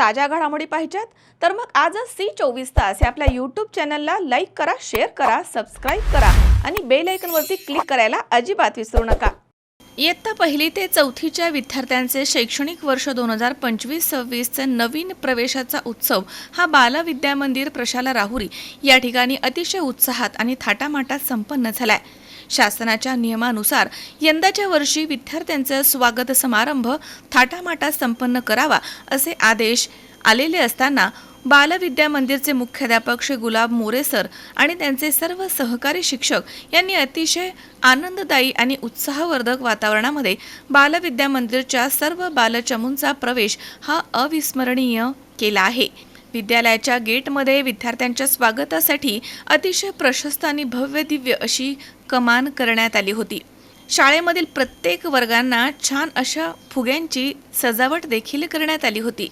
ताज्या घडामोडी पाहिजेत. तर मग आजच सी चोवीस तास या आपल्या यूट्यूब चॅनलला लाईक करा शेअर करा सबस्क्राईब करा आणि बेल आयकनवरती क्लिक करायला अजिबात विसरू नका. इयत्ता पहिली ते चौथीच्या विद्यार्थ्यांचे शैक्षणिक वर्ष दोन हजार पंचवीस सव्वीसचे नवीन प्रवेशाचा उत्सव हा बालविद्या मंदिर प्रशाला राहुरी या ठिकाणी अतिशय उत्साहात आणि थाटामाटात संपन्न झालाय. शासनाच्या नियमानुसार यंदाच्या वर्षी विद्यार्थ्यांचा स्वागत समारंभ थाटामाटात संपन्न करावा असे आदेश आलेले असताना बालविद्या मंदिरचे मुख्याध्यापक श्री गुलाब मोरे सर आणि त्यांचे सर्व सहकारी शिक्षक यांनी अतिशय आनंददायी आणि उत्साहवर्धक वातावरणामध्ये बालविद्या मंदिरच्या सर्व बालचमूंचा प्रवेश हा अविस्मरणीय केला आहे. विद्यालयाच्या गेटमध्ये विद्यार्थ्यांच्या स्वागतासाठी अतिशय प्रशस्त आणि भव्य दिव्य अशी कमान करण्यात आली होती. शाळेमधील प्रत्येक वर्गांना छान अशा फुग्यांची सजावट देखील करण्यात आली होती.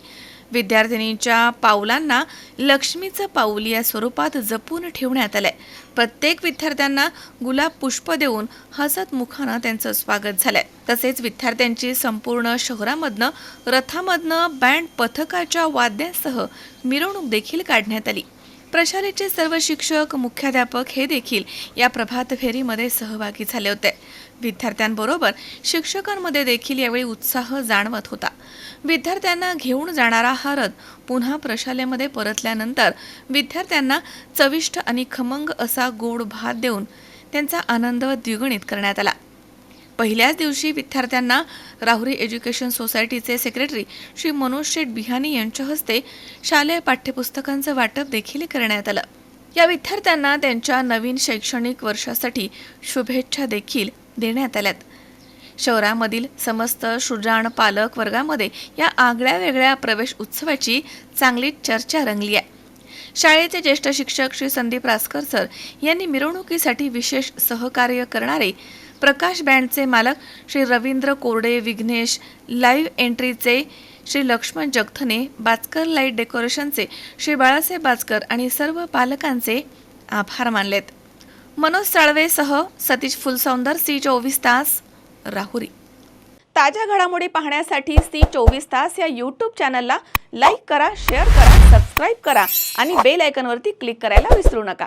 विद्यार्थिनींच्या पावलांना लक्ष्मीचं पाऊल या स्वरूपात जपून ठेवण्यात आलंय. प्रत्येक विद्यार्थ्यांना गुलाब पुष्प देऊन हसत मुखानं त्यांचं स्वागत झालंय. तसेच विद्यार्थ्यांची संपूर्ण शहरामधनं रथामधनं बँड पथकाच्या वाद्यांसह मिरवणूक देखील काढण्यात आली. प्रशालेचे सर्व शिक्षक मुख्याध्यापक हे देखील या प्रभात फेरीमध्ये सहभागी झाले होते. विद्यार्थ्यांबरोबर शिक्षकांमध्ये देखील यावेळी उत्साह जाणवत होता. विद्यार्थ्यांना घेऊन जाणारा हा रथ पुन्हा प्रशालेमध्ये परतल्यानंतर विद्यार्थ्यांना चविष्ट आणि खमंग असा गोड भात देऊन त्यांचा आनंद द्विगुणित करण्यात आला. पहिल्याच दिवशी विद्यार्थ्यांना राहुरी एज्युकेशन सोसायटीचे सेक्रेटरी श्री मनोज शेठ बिहानी यांच्या हस्ते शालेय पाठ्यपुस्तकांचं वाटप देखील करण्यात आलं. या विद्यार्थ्यांना त्यांच्या नवीन शैक्षणिक वर्षासाठी शुभेच्छा देखील देण्यात आल्यात. शहरामधील समस्त सुजाण पालक वर्गामध्ये या आगळ्या वेगळ्या प्रवेश उत्सवाची चांगली चर्चा रंगली आहे. शाळेचे ज्येष्ठ शिक्षक श्री संदीप रासकर सर यांनी मिरवणुकीसाठी विशेष सहकार्य करणारे प्रकाश बँडचे मालक श्री रवींद्र कोरडे विघ्नेश लाईव्ह एंट्रीचे श्री लक्ष्मण जगथने बाचकर लाइट डेकोरेशनचे श्री बाळासाहेब बाचकर आणि सर्व पालकांचे आभार मानलेत. मनोज साळवेसह सतीश फुलसौंदर सी चोवीस तास राहुरी. ताज्या घडामोडी पाहण्यासाठी सी चोवीस तास या यूट्यूब चॅनलला लाईक करा शेअर करा सबस्क्राईब करा आणि बेल आयकनवरती क्लिक करायला विसरू नका.